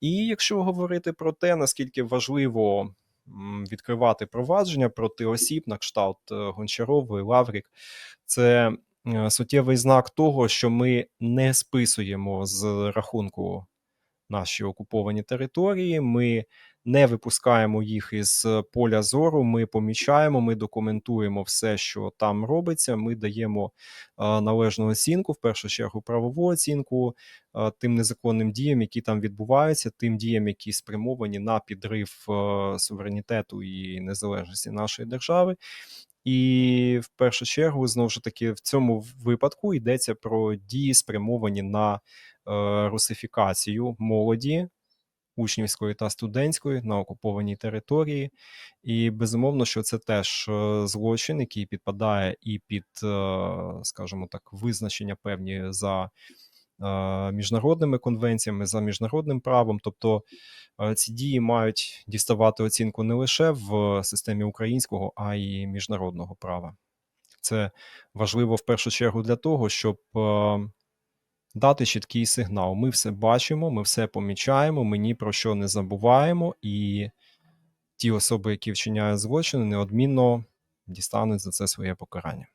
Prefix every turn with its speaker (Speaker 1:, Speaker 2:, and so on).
Speaker 1: І якщо говорити про те, наскільки важливо відкривати провадження проти осіб на кшталт е, Гончарової, Лаврік, це е, суттєвий знак того, що ми не списуємо з рахунку наші окуповані території. Ми не випускаємо їх із поля зору. Ми помічаємо, ми документуємо все, що там робиться. Ми даємо е, належну оцінку, в першу чергу правову оцінку е, тим незаконним діям, які там відбуваються, тим діям, які спрямовані на підрив е, суверенітету і незалежності нашої держави. І в першу чергу, знову ж таки, в цьому випадку йдеться про дії, спрямовані на е, русифікацію молоді учнівської та студентської на окупованій території. І безумовно, що це теж е, злочин, який підпадає і під, е, скажімо так, визначення певні за е, міжнародними конвенціями, за міжнародним правом. Тобто ці дії мають діставати оцінку не лише в системі українського, а й міжнародного права. Це важливо в першу чергу для того, щоб дати чіткий сигнал. Ми все бачимо, ми все помічаємо, ми ні про що не забуваємо, і ті особи, які вчиняють злочини, неодмінно дістануть за це своє покарання.